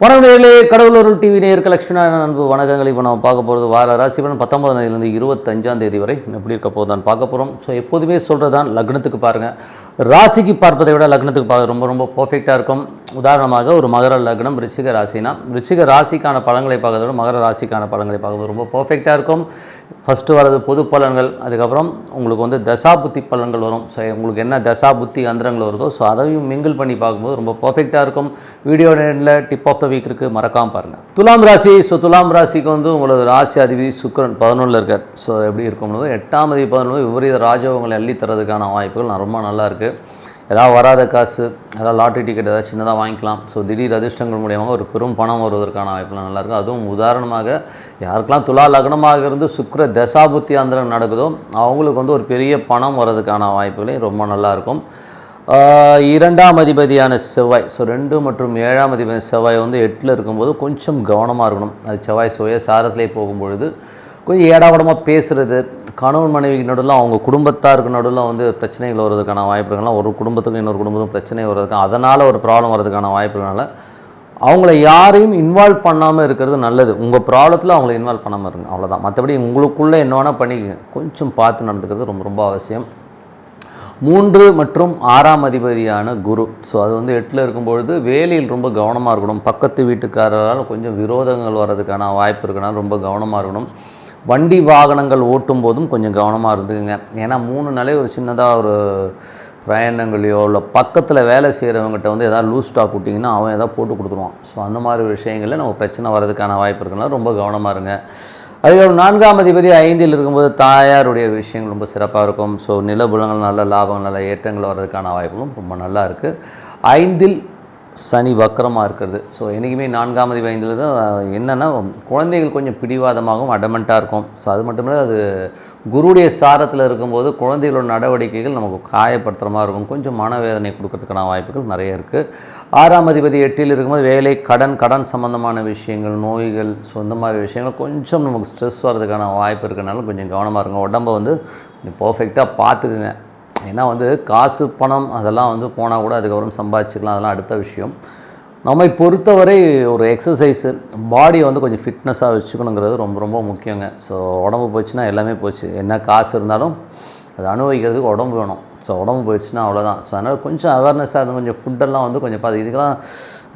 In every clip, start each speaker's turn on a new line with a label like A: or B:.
A: வணக்கங்களே கடவுளூர் TV நேருக்கு லட்சுமி அன்பு வணக்கங்கள் இப்போ நம்ம பார்க்க போகிறது வார ராசிபலன் பத்தொன்பதாம் தேதியிலேருந்து இருபத்தஞ்சாம் தேதி வரை எப்படி இருக்க போகுதான்னு பார்க்க போகிறோம் ஸோ எப்போதுமே சொல்கிறது தான் லக்னத்துக்கு பாருங்கள் ராசிக்கு பார்ப்பதை விட லக்னத்துக்கு பார்க்க ரொம்ப ரொம்ப பர்ஃபெக்டாக இருக்கும். உதாரணமாக ஒரு மகர லக்னம் ரிச்சிக ராசினா ரிச்சிக ராசிக்கான பழங்களை பார்க்கறதோட விட மகர ராசிக்கான பழங்களை பார்க்குறது ரொம்ப பர்ஃபெக்டாக இருக்கும். ஃபஸ்ட்டு வரது பொது பலன்கள் அதுக்கப்புறம் உங்களுக்கு வந்து தசா புத்தி பலன்கள் வரும். ஸோ உங்களுக்கு என்ன தசா புத்தி அந்தரங்கள் வருதோ ஸோ அதையும் மிங்கிள் பண்ணி பார்க்கும்போது ரொம்ப பர்ஃபெக்டாக இருக்கும். வீடியோ நேரில் டிப் ஆஃப் த வீக் இருக்குது மறக்காமல் பாருங்கள் துலாம் ராசி ஸோ துலாம் ராசிக்கு வந்து உங்களோட ராசி அதிபதி சுக்கரன் பதினொன்றில் இருக்கார். ஸோ எப்படி இருக்கும்போது எட்டாம் அதிபதி பதினொன்று விபரீத ராஜோகங்களை அள்ளி தரதுக்கான வாய்ப்புகள் ரொம்ப நல்லா இருக்குது ஏதாவது வராத காசு ஏதாவது லாட்ரி டிக்கெட் ஏதாவது சின்னதாக வாங்கிக்கலாம். ஸோ திடீர் அதிர்ஷ்டங்கள் மூலியமாக ஒரு பெரும் பணம் வருவதற்கான வாய்ப்புலாம் நல்லாயிருக்கும் அதுவும் உதாரணமாக யாருக்கெல்லாம் துலா லக்னமாக இருந்து சுக்கர தசாபுத்தி அந்தரம் நடக்குதோ அவங்களுக்கு வந்து ஒரு பெரிய பணம் வர்றதுக்கான வாய்ப்புகளே ரொம்ப நல்லாயிருக்கும் இரண்டாம் அதிபதியான செவ்வாய். ஸோ ரெண்டு மற்றும் ஏழாம் அதிபதி செவ்வாய் வந்து எட்டில் இருக்கும்போது கொஞ்சம் கவனமாக இருக்கணும். அது செவ்வாய் சுய சாரத்திலே போகும்பொழுது கொஞ்சம் ஏடாவடமாக பேசுகிறது கணவன் மனைவிக்கு நடுவில் அவங்க குடும்பத்தாருக்கு நடுவில் வந்து பிரச்சனைகள் வர்றதுக்கான வாய்ப்புகள்லாம் ஒரு குடும்பத்துக்கும் இன்னொரு குடும்பத்துக்கும் பிரச்சனை வர்றதுக்கு அதனால் ஒரு ப்ராப்ளம் வர்றதுக்கான வாய்ப்புகளால் அவங்கள யாரையும் இன்வால்வ் பண்ணாமல் இருக்கிறது நல்லது. உங்கள் ப்ராப்ளத்தில் அவங்கள இன்வால்வ் பண்ணாமல் இருங்க. அவ்வளோதான் மற்றபடி உங்களுக்குள்ளே என்ன வேணால் பண்ணிக்கங்க. கொஞ்சம் பார்த்து நடந்துக்கிறது ரொம்ப ரொம்ப அவசியம். மூன்று மற்றும் ஆறாம் அதிபதியான குரு. ஸோ அது வந்து எட்டில் இருக்கும்பொழுது வேலையில் ரொம்ப கவனமாக இருக்கணும். பக்கத்து வீட்டுக்காரரால் கொஞ்சம் விரோதங்கள் வர்றதுக்கான வாய்ப்பு இருக்குன்னா ரொம்ப கவனமாக இருக்கணும். வண்டி வாகனங்கள் ஓட்டும் போதும் கொஞ்சம் கவனமாக இருந்துக்குங்க. ஏன்னா மூணு நாளே ஒரு சின்னதாக ஒரு பிரயாணங்களையோ இல்லை பக்கத்தில் வேலை செய்கிறவங்ககிட்ட வந்து எதாவது லூஸ் ஸ்டாக் விட்டிங்கன்னா அவன் எதாவது போட்டு கொடுத்துருவான். ஸோ அந்த மாதிரி விஷயங்களில் நம்ம பிரச்சனை வர்றதுக்கான வாய்ப்பு இருக்குன்னா ரொம்ப கவனமாக இருங்க. அதுக்கப்புறம் நான்காம் அதிபதி ஐந்தில் இருக்கும்போது தாயாருடைய விஷயங்கள் ரொம்ப சிறப்பாக இருக்கும். ஸோ நிலபுலங்கள் நல்ல லாபங்கள் நல்ல ஏற்றங்கள் வர்றதுக்கான வாய்ப்புகளும் ரொம்ப நல்லா இருக்குது ஐந்தில் சனி வக்கரமாக இருக்கிறது. ஸோ என்றைக்குமே நான்காம் அதிபதியில் தான் என்னென்னா குழந்தைகள் கொஞ்சம் பிடிவாதமாகவும் அடமெண்ட்டாக இருக்கும். ஸோ அது மட்டும் இல்லை அது குருடைய சாரத்தில் இருக்கும்போது குழந்தைகளோட நடவடிக்கைகள் நமக்கு காயப்படுத்துகிற மாதிரி இருக்கும். கொஞ்சம் மனவேதனை கொடுக்கறதுக்கான வாய்ப்புகள் நிறைய இருக்குது ஆறாம் அதிபதி எட்டில் இருக்கும்போது வேலை கடன் கடன் சம்மந்தமான விஷயங்கள் நோய்கள் ஸோ இந்த மாதிரி விஷயங்கள் கொஞ்சம் நமக்கு ஸ்ட்ரெஸ் வர்றதுக்கான வாய்ப்பு இருக்கனால கொஞ்சம் கவனமாக இருக்கும் உடம்பை வந்து பர்ஃபெக்டாக பார்த்துக்குங்க. ஏன்னா வந்து காசு பணம் அதெல்லாம் வந்து போனால் கூட அதுக்கப்புறம் சம்பாதிச்சுக்கலாம் அதெல்லாம் அடுத்த விஷயம். நம்மை பொறுத்தவரை ஒரு எக்ஸசைஸு பாடியை வந்து கொஞ்சம் ஃபிட்னஸாக வச்சுக்கணுங்கிறது ரொம்ப ரொம்ப முக்கியங்க. ஸோ உடம்பு போச்சுன்னா எல்லாமே போச்சு. என்ன காசு இருந்தாலும் அது அனுபவிக்கிறதுக்கு உடம்பு வேணும். ஸோ உடம்பு போயிடுச்சுன்னா அவ்வளோதான் ஸோ அதனால் கொஞ்சம் அவேர்னஸாக இருந்து கொஞ்சம் ஃபுட்டெல்லாம் வந்து கொஞ்சம் பார்த்து இதுக்கெல்லாம்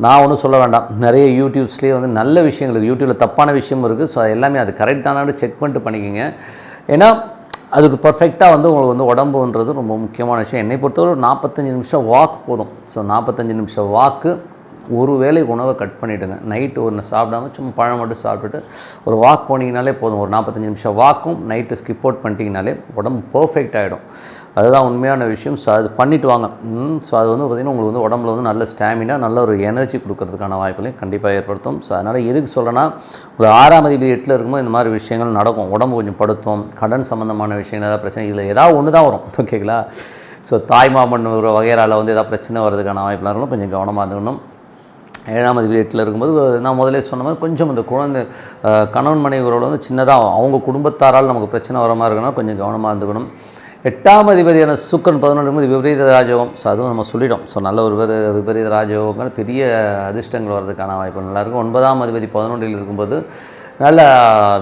A: நான் ஒன்றும் சொல்ல வேண்டாம். நிறைய யூடியூப்ஸ்லேயே வந்து நல்ல விஷயங்கள் இருக்குது யூடியூப்பில் தப்பான விஷயம் இருக்குது ஸோ எல்லாமே அது கரெக்ட் தானான்னு செக் பண்ணிட்டு பண்ணிக்கோங்க. ஏன்னா அதுக்கு பர்ஃபெக்டாக வந்து உங்களுக்கு வந்து உடம்புன்றது ரொம்ப முக்கியமான விஷயம். என்னை பொறுத்தவரை நாற்பத்தஞ்சு நிமிஷம் வாக் போதும். ஸோ நாற்பத்தஞ்சு நிமிஷம் வாக்கு ஒரு வேளை உணவை கட் பண்ணிவிடுங்க நைட்டு ஒன்று சாப்பிடாம சும்மா பழம் மட்டும் சாப்பிட்டுட்டு ஒரு வாக் போனீங்கனாலே போதும். ஒரு நாற்பத்தஞ்சு நிமிஷம் வாக்கும் நைட்டு ஸ்கிப் அவுட் பண்ணிட்டீங்கனாலே உடம்பு பர்ஃபெக்ட் ஆகிடும் அதுதான் உண்மையான விஷயம். ஸோ அது பண்ணிட்டு வாங்க. ஸோ அது வந்து பார்த்திங்கன்னா உங்களுக்கு வந்து உடம்புல வந்து நல்ல ஸ்டாமினா நல்ல ஒரு எனர்ஜி கொடுக்கறதுக்கான வாய்ப்புகளையும் கண்டிப்பாக ஏற்படுத்தும். ஸோ அதனால் எதுக்கு சொல்கிறேன்னா ஒரு ஆறாம் அதிபதி எட்டில் இருக்கும்போது இந்த மாதிரி விஷயங்கள் நடக்கும். உடம்பு கொஞ்சம் படுத்தும் கடன் சம்மந்தமான விஷயங்கள் ஏதாவது பிரச்சனை இதில் ஏதாவது ஒன்று தான் வரும். ஓகேங்களா? ஸோ தாய்மாமன் ஒரு வகையறால் வந்து ஏதாவது பிரச்சனை வர்றதுக்கான வாய்ப்புலாம் இருக்கணும் கொஞ்சம் கவனமாக இருந்துக்கணும். ஏழாம் அதிபதி எட்டில் இருக்கும்போது நான் முதலே சொன்ன மாதிரி கொஞ்சம் இந்த குழந்தை கணவன் கணவன் மனைவிகளோட வந்து சின்னதாக அவங்க குடும்பத்தாரால் நமக்கு பிரச்சனை வர மாதிரி இருக்கணும் கொஞ்சம் கவனமாக இருந்துக்கணும். எட்டாம் அதிபதியான சுக்கன் பதினொன்று விபரீத ராஜயோகம். ஸோ அதுவும் நம்ம சொல்லிட்டோம். ஸோ நல்ல ஒரு விபரீத ராஜயோகங்கள் பெரிய அதிர்ஷ்டங்கள் வர்றதுக்கான வாய்ப்பு நல்லாயிருக்கும் ஒன்பதாம் அதிபதி பதினொன்றில் இருக்கும்போது நல்ல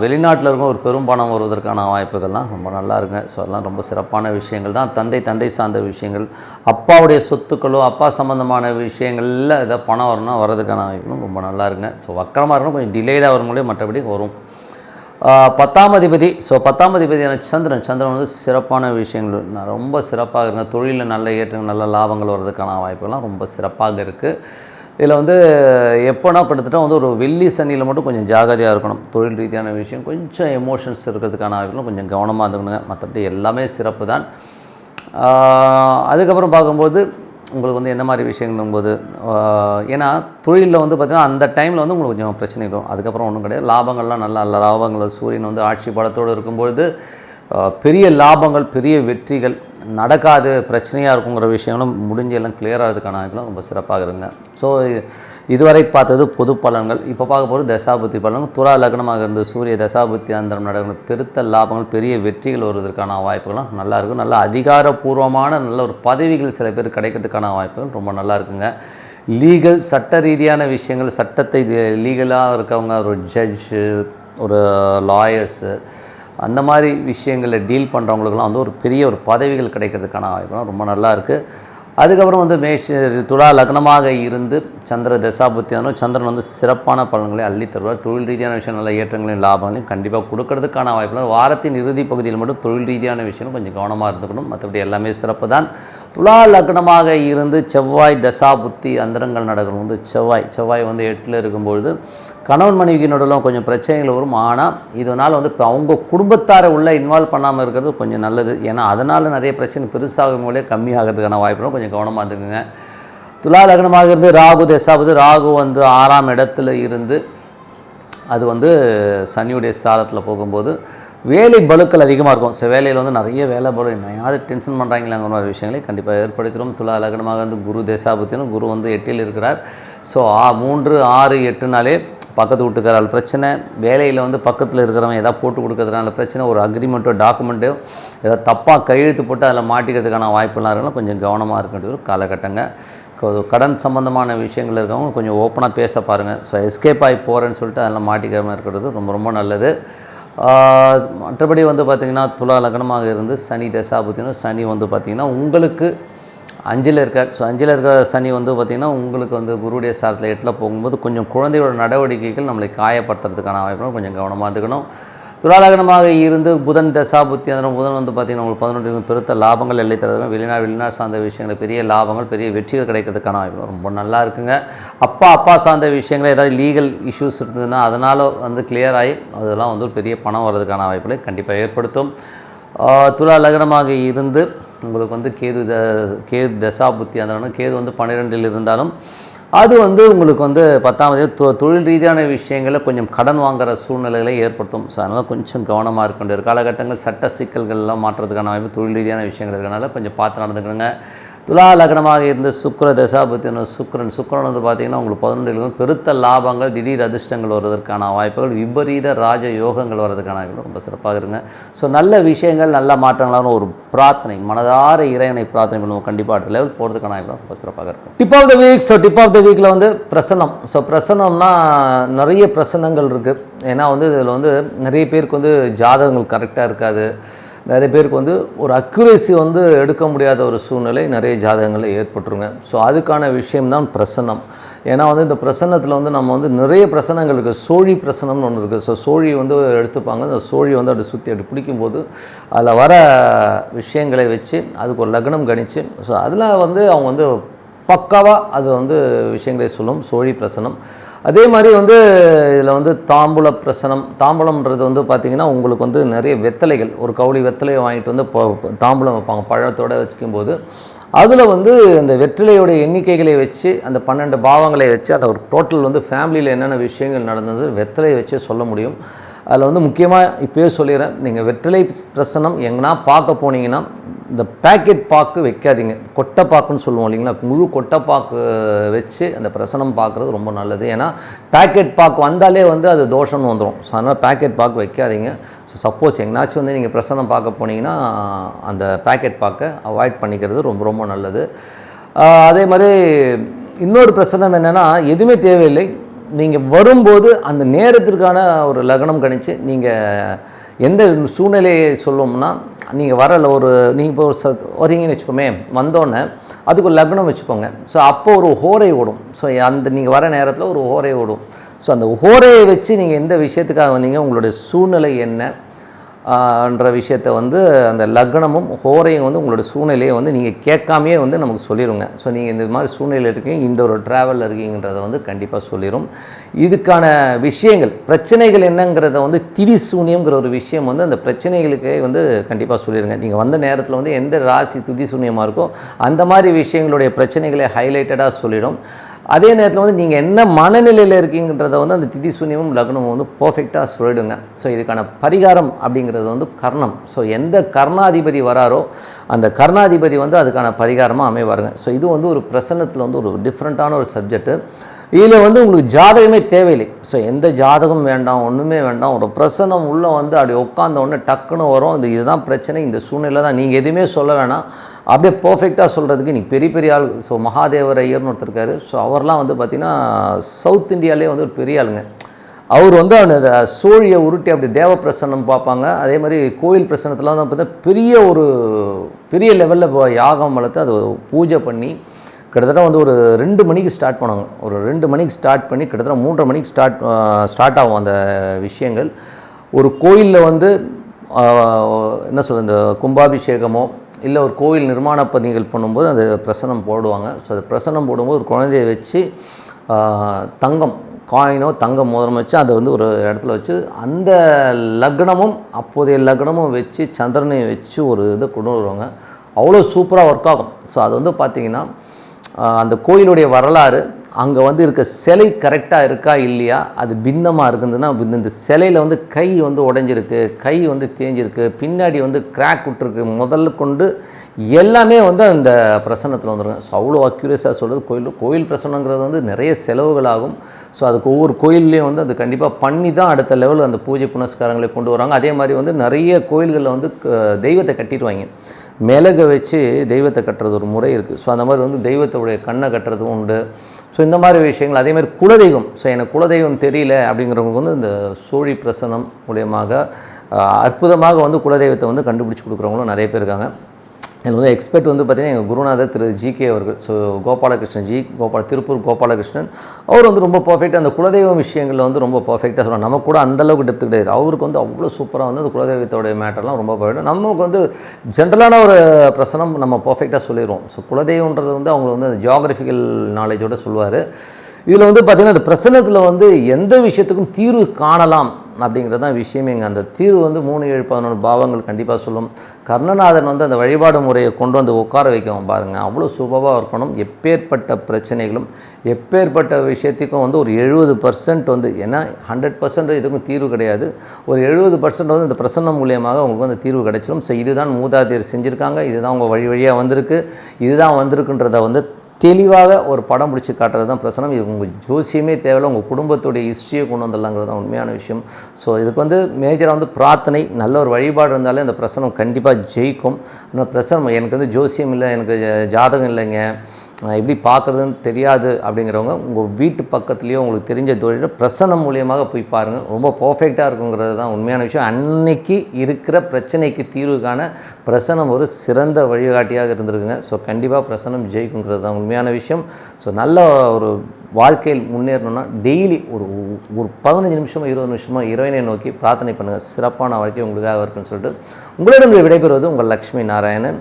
A: வெளிநாட்டில் இருக்கும் ஒரு பெரும் பணம் வருவதற்கான வாய்ப்புகள்லாம் ரொம்ப நல்லா இருக்குங்க. ஸோ அதெல்லாம் ரொம்ப சிறப்பான விஷயங்கள் தான். தந்தை தந்தை சார்ந்த விஷயங்கள் அப்பாவுடைய சொத்துக்களோ அப்பா சம்மந்தமான விஷயங்களில் ஏதாவது பணம் வரணும் வர்றதுக்கான வாய்ப்புகளும் ரொம்ப நல்லா இருக்குங்க. ஸோ வக்கரமாக இருக்கணும் கொஞ்சம் டிலேடாக வரும் மற்றபடி வரும். பத்தாம் அதிபதி. ஸோ பத்தாம் அதிபதியான சந்திரன் சந்திரன் வந்து சிறப்பான விஷயங்கள். நான் ரொம்ப சிறப்பாக இருங்க தொழிலில் நல்ல ஏற்றங்கள் நல்ல லாபங்கள் வர்றதுக்கான வாய்ப்புகள்லாம் ரொம்ப சிறப்பாக இருக்குது இதில் வந்து எப்போனா கிட்டத்தட்ட வந்து ஒரு வெள்ளி சனியில் மட்டும் கொஞ்சம் ஜாகிரதையாக இருக்கணும். தொழில் ரீதியான விஷயம் கொஞ்சம் எமோஷன்ஸ் இருக்கிறதுக்கான வாய்ப்புகளும் கொஞ்சம் கவனமாக இருந்துக்கணுங்க. மற்றபடி எல்லாமே சிறப்பு தான் அதுக்கப்புறம் பார்க்கும்போது உங்களுக்கு வந்து என்ன மாதிரி விஷயங்களும் போது ஏன்னா தொழிலில் வந்து பார்த்திங்கன்னா அந்த டைமில் வந்து உங்களுக்கு கொஞ்சம் பிரச்சனை வரும். அதுக்கப்புறம் ஒன்றும் கிடையாது. லாபங்கள்லாம் நல்லா லாபங்கள். சூரியன் வந்து ஆட்சி படத்தோடு இருக்கும்பொழுது பெரிய லாபங்கள் பெரிய வெற்றிகள் நடக்காது. பிரச்சனையாக இருக்குங்கிற விஷயங்களும் முடிஞ்செல்லாம் கிளியர் ஆகிறதுக்கான வாய்ப்புலாம் ரொம்ப சிறப்பாக இருங்க ஸோ இதுவரை பார்த்தது பொது பலன்கள். இப்போ பார்க்க போகிறது தசாபுத்தி பலன்கள். துறா லக்னமாக இருந்த சூரிய தசாபுத்தி அந்தரம் நடக்கிற பெருத்த லாபங்கள் பெரிய வெற்றிகள் வருவதற்கான வாய்ப்புகளும் நல்லா இருக்கும். நல்ல அதிகாரப்பூர்வமான நல்ல ஒரு பதவிகள் சில பேர் கிடைக்கிறதுக்கான வாய்ப்புகள் ரொம்ப நல்லா இருக்குங்க. லீகல் சட்ட ரீதியான விஷயங்கள் சட்டத்தை லீகலாக இருக்கவங்க ஒரு ஜட்ஜு ஒரு லாயர்ஸு அந்த மாதிரி விஷயங்களில் டீல் பண்ணுறவங்களுக்குலாம் வந்து ஒரு பெரிய ஒரு பதவிகள் கிடைக்கிறதுக்கான வாய்ப்புலாம் ரொம்ப நல்லா இருக்குது அதுக்கப்புறம் வந்து மேஷ துலா லக்னமாக இருந்து சந்திர தசாபுத்தியானோ சந்திரன் வந்து சிறப்பான பலன்களை அள்ளி தருவார். தொழில் ரீதியான விஷயம் நல்ல ஏற்றங்களையும் லாபங்களையும் கண்டிப்பாக கொடுக்கறதுக்கான வாய்ப்புகள் வாரத்தின் இறுதி பகுதியில் மட்டும் தொழில் ரீதியான விஷயம் கொஞ்சம் கவனமாக இருந்துக்கணும். மற்றபடி எல்லாமே சிறப்பு தான். துலா லக்னமாக இருந்து செவ்வாய் தசாபுத்தி அந்தரங்கள் நடக்கணும். வந்து செவ்வாய் செவ்வாய் வந்து எட்டில் இருக்கும்பொழுது கணவன் மனைவிக்கு நடுவில் கொஞ்சம் பிரச்சனைகள் வரும். ஆனால் இதனால் வந்து இப்போ அவங்க குடும்பத்தாரை உள்ளே இன்வால்வ் பண்ணாமல் இருக்கிறது கொஞ்சம் நல்லது. ஏன்னா அதனால் நிறைய பிரச்சனை பெருசாகும் போதே கம்மியாகிறதுக்கான வாய்ப்புகளும் கொஞ்சம் கவனமாக இருந்துக்குங்க. துலா லக்னமாக இருந்து ராகு தசாவது ராகு வந்து ஆறாம் இடத்துல இருந்து அது வந்து சனியுடைய சாரத்தில் போகும்போது வேலை பலுக்கள் அதிகமாக இருக்கும். ஸோ வேலையில் வந்து நிறைய வேலை பளு யாவது டென்ஷன் பண்ணுறாங்களாங்கிற மாதிரி விஷயங்களை கண்டிப்பாக ஏற்படுத்திடும். துலா லக்னமாக வந்து குரு தேசாபத்தினும் குரு வந்து எட்டில் இருக்கிறார். ஸோ ஆ மூன்று ஆறு எட்டுனாலே பக்கத்து வீட்டுக்காரால் பிரச்சனை வேலையில் வந்து பக்கத்தில் இருக்கிறவன் எதாவது போட்டு கொடுக்கறதுனால பிரச்சனை ஒரு அக்ரிமெண்ட்டோ டாக்குமெண்ட்டோ ஏதாவது தப்பாக கையெழுத்து போட்டு அதில் மாட்டிக்கிறதுக்கான வாய்ப்புலாம் இருக்கலாம் கொஞ்சம் கவனமாக இருக்க ஒரு காலகட்டங்க. கடன் சம்மந்தமான விஷயங்கள் இருக்கவங்க கொஞ்சம் ஓப்பனாக பேச பாருங்கள் ஸோ எஸ்கேப் ஆகி போகிறேன்னு சொல்லிட்டு அதெல்லாம் மாட்டிக்காமல் இருக்கிறது ரொம்ப ரொம்ப நல்லது. மற்றபடி வந்து பார்த்திங்கன்னா துலா லக்னமாக இருந்து சனி தசாபுத்தினும் சனி வந்து பார்த்திங்கன்னா உங்களுக்கு அஞ்சில் இருக்கார். ஸோ அஞ்சில் இருக்க சனி வந்து பார்த்திங்கன்னா உங்களுக்கு வந்து குருடைய சாரத்தில் எட்டில் போகும்போது கொஞ்சம் குழந்தையோட நடவடிக்கைகள் நம்மளை காயப்படுத்துறதுக்கான வாய்ப்புகள் கொஞ்சம் கவனமாக இருந்துக்கணும் துலாலகனமாக இருந்து புதன் தசாபுத்தி அந்த புதன் வந்து பார்த்திங்கன்னா உங்களுக்கு பதினொன்று பெருத்த லாபங்கள் எல்லை தரதுமே வெளிநாடு வெளிநாடு சார்ந்த விஷயங்கள் பெரிய லாபங்கள் பெரிய வெற்றிகள் கிடைக்கிறதுக்கான வாய்ப்பு ரொம்ப நல்லா இருக்குங்க. அப்பா அப்பா சார்ந்த விஷயங்கள் ஏதாவது லீகல் இஷ்யூஸ் இருந்ததுன்னா அதனால் வந்து கிளியர் ஆகி அதெல்லாம் வந்து ஒரு பெரிய பணம் வர்றதுக்கான வாய்ப்புகளை கண்டிப்பாக ஏற்படுத்தும். துலா லக்னமாக இருந்து உங்களுக்கு வந்து கேது த கேது தசா புத்தி அந்த கேது வந்து பன்னிரெண்டில் இருந்தாலும் அது வந்து உங்களுக்கு வந்து பத்தாவது தொ தொழில் ரீதியான விஷயங்களில் கொஞ்சம் கடன் வாங்குகிற சூழ்நிலைகளை ஏற்படுத்தும். ஸோ அதனால் கொஞ்சம் கவனமாக இருக்க வேண்டிய காலகட்டங்கள் சட்ட சிக்கல்கள்லாம் மாற்றுறதுக்கான வாய்ப்பு தொழில் ரீதியான விஷயங்கள் இருக்கிறனால கொஞ்சம் பார்த்து நடந்துக்கணுங்க. துலா லக்னமாக இருந்த சுக்கிர தசாபத்தின சுக்கிரன் சுக்கரன் வந்து பார்த்தீங்கன்னா உங்களுக்கு பதினொன்றில் பெருத்த லாபங்கள் திடீர் அதிர்ஷ்டங்கள் வருவதற்கான வாய்ப்புகள் விபரீத ராஜ யோகங்கள் வர்றதுக்கான வாய்ப்புகள் ரொம்ப சிறப்பாக இருங்க. ஸோ நல்ல விஷயங்கள் நல்ல மாற்றங்களான ஒரு பிரார்த்தனை மனதார இறைவனை பிரார்த்தனை பண்ணுவோம். கண்டிப்பாக அடுத்த லெவல் போகிறதுக்கான வாய்ப்பு ரொம்ப சிறப்பாக இருக்கும். Tip of the week so tip of the வீக்கில் வந்து பிரசனம் ஸோ பிரசனம்னா நிறைய பிரசனங்கள் இருக்குது ஏன்னா வந்து இதில் வந்து நிறைய பேருக்கு வந்து ஜாதகங்கள் கரெக்டாக இருக்காது. நிறைய பேருக்கு வந்து ஒரு அக்யூரேசி வந்து எடுக்க முடியாத ஒரு சூழ்நிலை நிறைய ஜாதகங்களில் ஏற்பட்டுருங்க. ஸோ அதுக்கான விஷயம்தான் பிரசன்னம். ஏன்னா வந்து இந்த பிரசன்னத்தில் வந்து நம்ம வந்து நிறைய பிரசனங்கள் இருக்குது சோழி பிரசனம்னு ஒன்று இருக்குது ஸோ சோழி வந்து எடுத்துப்பாங்க. அந்த சோழி வந்து அப்படி சுற்றி அப்படி பிடிக்கும்போது அதில் வர விஷயங்களை வச்சு அதுக்கு ஒரு லக்னம் கணிச்சு ஸோ அதில் வந்து அவங்க வந்து பக்காவாக அது வந்து விஷயங்களை சொல்லும். சோழி பிரசனம் அதே மாதிரி வந்து இதில் வந்து தாம்பூல பிரசனம் தாம்பூலம்ன்றது வந்து பார்த்திங்கன்னா உங்களுக்கு வந்து நிறைய வெத்தலைகள் ஒரு கவுளி வெத்தலையை வாங்கிட்டு வந்து தாம்பூலம் வைப்பாங்க பழத்தோடு வைக்கும்போது. அதில் வந்து அந்த வெற்றிலையோட எண்ணிக்கைகளை வச்சு அந்த பன்னெண்டு பாவங்களை வச்சு அதை ஒரு டோட்டல் வந்து ஃபேமிலியில் என்னென்ன விஷயங்கள் நடந்தது வெத்தலையை வச்சு சொல்ல முடியும். அதில் வந்து முக்கியமாக இப்போயே சொல்லிடுறேன். நீங்கள் வெற்றிலை பிரசனம் எங்கன்னா பார்க்க போனீங்கன்னா இந்த பேக்கெட் பாக்கு வைக்காதீங்க. கொட்டை பாக்குன்னு சொல்லுவோம் இல்லைங்களா? முழு கொட்டை பாக்கு வச்சு அந்த பிரசனம் பார்க்குறது ரொம்ப நல்லது. ஏன்னா பேக்கெட் பாக்கு வந்தாலே வந்து அது தோஷம்னு வந்துடும் ஸோ அதனால் பேக்கெட் பாக்கு வைக்காதீங்க. ஸோ சப்போஸ் எங்கேனாச்சும் வந்து நீங்கள் பிரசனம் பார்க்க போனீங்கன்னா அந்த பேக்கெட் பாக்கை அவாய்ட் பண்ணிக்கிறது ரொம்ப ரொம்ப நல்லது. அதே மாதிரி இன்னொரு பிரச்சனை என்னென்னா எதுவுமே தேவையில்லை. நீங்கள் வரும்போது அந்த நேரத்திற்கான ஒரு லக்னம் கணிச்சு நீங்கள் எந்த சூழ்நிலையை சொல்லுவோம்னா நீங்கள் வரல ஒரு நீங்கள் இப்போ ஒரு ச வரீங்கன்னு வச்சுக்கோமே வந்தோடனே அதுக்கு ஒரு லக்னம் வச்சுக்கோங்க. ஸோ அப்போ ஒரு ஹோரை ஓடும். ஸோ அந்த நீங்கள் வர நேரத்தில் ஒரு ஹோரை ஓடும். ஸோ அந்த ஹோரையை வச்சு நீங்கள் எந்த விஷயத்துக்காக வந்தீங்க உங்களுடைய சூழ்நிலை என்ன என்ற விஷயத்தை வந்து அந்த லக்னமும் ஹோரையும் வந்து உங்களோட சூழ்நிலையை வந்து நீங்கள் கேட்காமையே வந்து நமக்கு சொல்லிடுங்க ஸோ நீங்கள் இந்த மாதிரி சூழ்நிலையில் இருக்கீங்க இந்த ஒரு ட்ராவலில் இருக்கீங்கன்றதை வந்து கண்டிப்பாக சொல்லிடும் இதுக்கான விஷயங்கள் பிரச்சனைகள் என்னங்கிறத வந்து திரிசூன்யம்ங்கிற ஒரு விஷயம் வந்து அந்த பிரச்சனைகளுக்கே வந்து கண்டிப்பாக சொல்லிடுங்க நீங்கள் வந்த நேரத்தில் வந்து எந்த ராசி துதி சூன்யமாக இருக்கோ அந்த மாதிரி விஷயங்களுடைய பிரச்சனைகளை ஹைலைட்டடாக சொல்லிடும். அதே நேரத்தில் வந்து நீங்கள் என்ன மனநிலையில் இருக்கீங்கன்றத வந்து அந்த திதி சூன்யமும் லக்னமும் வந்து பர்ஃபெக்டாக சொல்லிடுங்க. ஸோ இதுக்கான பரிகாரம் அப்படிங்கிறது வந்து கர்ணம். ஸோ எந்த கர்ணாதிபதி வராரோ அந்த கர்ணாதிபதி வந்து அதுக்கான பரிகாரமாக அமைவாருங்க. ஸோ இது வந்து ஒரு பிரசன்னத்தில் வந்து ஒரு டிஃப்ரெண்ட்டான ஒரு சப்ஜெக்ட்டு இதில் வந்து உங்களுக்கு ஜாதகமே தேவையில்லை. ஸோ எந்த ஜாதகம் வேண்டாம் ஒன்றுமே வேண்டாம் ஒரு பிரசனம் உள்ளே வந்து அப்படி உட்காந்த உடனே டக்குன்னு வரும். இது இதுதான் பிரச்சனை. இந்த சூழ்நிலை தான் நீங்கள் எதுவுமே சொல்ல வேணாம். அப்படியே பர்ஃபெக்டாக சொல்கிறதுக்கு நீ பெரிய பெரிய ஆள். ஸோ மகாதேவர் ஐயர்னு ஒருத்தருக்காரு ஸோ அவர்லாம் வந்து பார்த்திங்கன்னா சவுத் இந்தியாவிலே வந்து ஒரு பெரிய ஆளுங்க. அவர் வந்து அந்த சோழியை உருட்டி அப்படி தேவ பிரசன்னம் பார்ப்பாங்க. அதே மாதிரி கோயில் பிரசன்னத்தில் வந்து பார்த்தா பெரிய ஒரு பெரிய லெவலில் யாகம் வளர்த்து அதை பூஜை பண்ணி கிட்டத்தட்ட வந்து ஒரு ரெண்டு மணிக்கு ஸ்டார்ட் பண்ணுவாங்க ஒரு ரெண்டு மணிக்கு ஸ்டார்ட் பண்ணி கிட்டத்தட்ட மூன்றரை மணிக்கு ஸ்டார்ட் ஸ்டார்ட் ஆகும் அந்த விஷயங்கள். ஒரு கோயிலில் வந்து என்ன சொல்கிறது இந்த கும்பாபிஷேகமோ இல்லை ஒரு கோவில் நிர்மாண பணிகள் பண்ணும்போது அந்த பிரசனம் போடுவாங்க. ஸோ அது பிரசனம் போடும்போது ஒரு குழந்தைய வச்சு தங்கம் காயினோ தங்கம் மோதிரம் வச்சு அதை வந்து ஒரு இடத்துல வச்சு அந்த லக்னமும் அப்போதைய லக்னமும் வச்சு சந்திரனையும் வச்சு ஒரு இதை கொண்டு வருவாங்க. அவ்வளோ சூப்பராக ஒர்க் ஆகும். ஸோ அது வந்து பார்த்திங்கன்னா அந்த கோயிலுடைய வரலாறு அங்கே வந்து இருக்க சிலை கரெக்டாக இருக்கா இல்லையா? அது பின்னமாக இருக்குதுன்னா இந்த- இந்த சிலையில் வந்து கை வந்து உடஞ்சிருக்கு கை வந்து தேஞ்சிருக்கு பின்னாடி வந்து கிராக் விட்டுருக்கு. முதல்ல கொண்டு எல்லாமே வந்து அந்த பிரசன்னத்தில் வந்துருங்க ஸோ அவ்வளோ அக்யூரியஸாக சொல்கிறது கோயில் கோயில் பிரசன்னங்கிறது வந்து நிறைய செலவுகள் ஆகும் ஸோ அதுக்கு ஒவ்வொரு கோயில்லையும் வந்து அது கண்டிப்பாக பண்ணி தான் அடுத்த லெவலில் அந்த பூஜை புனஸ்காரங்களை கொண்டு வராங்க. அதே மாதிரி வந்து நிறைய கோயில்களில் வந்து தெய்வத்தை கட்டிடுவாங்க. மிளகை வச்சு தெய்வத்தை கட்டுறது ஒரு முறை இருக்குது ஸோ அந்த மாதிரி வந்து தெய்வத்தோடைய கண்ணை கட்டுறதும் உண்டு. ஸோ இந்த மாதிரி விஷயங்கள் அதேமாதிரி குலதெய்வம். ஸோ எனக்கு குலதெய்வம் தெரியல அப்படிங்கிறவங்களுக்கு வந்து இந்த சோழி பிரசனம் மூலியமாக அற்புதமாக வந்து குலதெய்வத்தை வந்து கண்டுபிடிச்சி கொடுக்குறவங்களும் நிறைய பேர் இருக்காங்க. இதில் வந்து எக்ஸ்பர்ட் வந்து பார்த்திங்கன்னா எங்கள் குருநாதர் திரு ஜிகே அவர்கள். ஸோ கோபாலகிருஷ்ணன் ஜி கோபால திருப்பூர் கோபாலகிருஷ்ணன். அவர் வந்து ரொம்ப பர்ஃபெக்டாக அந்த குலதெய்வம் விஷயங்களில் வந்து ரொம்ப பர்ஃபெக்டாக சொல்லுவாங்க. நமக்கு கூட அந்த அளவுக்கு டெப்த் கிடையாது. அவருக்கு வந்து அவ்வளோ சூப்பராக வந்து அந்த குலதெய்வத்தோடைய மேட்டர்லாம் ரொம்ப பர்ஃபெக்டாக நமக்கு வந்து ஜென்ரலான ஒரு பிரசனம் நம்ம பர்ஃபெக்டாக சொல்லிடுவோம். ஸோ குலதெய்வன்றது வந்து அவங்க வந்து அந்த ஜியாகிரபிக்கல் நாலேஜோடு சொல்லுவார். இதில் வந்து பார்த்திங்கன்னா அந்த பிரசனத்தில் வந்து எந்த விஷயத்துக்கும் தீர்வு காணலாம். அப்படிங்கிறது தான் விஷயமேங்க. அந்த தீர்வு வந்து மூணு ஏழு பதினொன்று பாவங்கள் கண்டிப்பாக சொல்லும். கர்ணநாதன் வந்து அந்த வழிபாடு முறையை கொண்டு வந்து உட்கார வைக்கவும் பாருங்கள் அவ்வளோ சூப்பராக இருக்கணும். எப்பேற்பட்ட பிரச்சனைகளும் எப்பேற்பட்ட விஷயத்துக்கும் வந்து ஒரு எழுபது பர்சன்ட் வந்து ஏன்னா ஹண்ட்ரட் பர்சன்ட் இதுக்கும் தீர்வு கிடையாது. ஒரு எழுபது பர்சன்ட் வந்து இந்த பிரசன்னம் மூலியமாக உங்களுக்கு வந்து தீர்வு கிடைச்சிடும் ஸோ இதுதான் மூதாதையர் செஞ்சுருக்காங்க. இதுதான் உங்கள் வழி வழியாக வந்திருக்கு. இதுதான் வந்திருக்குன்றத வந்து தெளிவாக ஒரு படம் பிடிச்சி காட்டுறது தான் பிரசனம். இது உங்கள் ஜோசியமே தேவையில்லை உங்கள் குடும்பத்துடைய ஹிஸ்ட்ரியை கொண்டு வந்துடலாங்கிறது தான் உண்மையான விஷயம். ஸோ இதுக்கு வந்து மேஜராக வந்து பிரார்த்தனை நல்ல ஒரு வழிபாடு இருந்தாலே அந்த பிரசனம் கண்டிப்பாக ஜெயிக்கும். ஆனால் பிரசனம் எனக்கு வந்து ஜோசியம் இல்லை எனக்கு ஜாதகம் இல்லைங்க. எப்படி பார்க்குறதுன்னு தெரியாது அப்படிங்கிறவங்க உங்கள் வீட்டு பக்கத்துலேயோ உங்களுக்கு தெரிஞ்ச தொழில பிரசனம் மூலியமாக போய் பாருங்கள் ரொம்ப பர்ஃபெக்டாக இருக்குங்கிறது தான் உண்மையான விஷயம். அன்னைக்கு இருக்கிற பிரச்சனைக்கு தீர்வு காண பிரசனம் ஒரு சிறந்த வழிகாட்டியாக இருந்திருக்குங்க. ஸோ கண்டிப்பாக பிரசனம் ஜெயிக்குங்கிறது தான் உண்மையான விஷயம். ஸோ நல்ல ஒரு வாழ்க்கையில் முன்னேறணும்னா டெய்லி ஒரு ஒரு பதினஞ்சு நிமிஷமோ இருபது நிமிஷமோ இறைவனை நோக்கி பிரார்த்தனை பண்ணுங்கள் சிறப்பான வாழ்க்கை உங்களுக்காக இருக்குன்னு சொல்லிட்டு உங்களிடம் விடைபெறுவது உங்கள் லக்ஷ்மி நாராயணன்.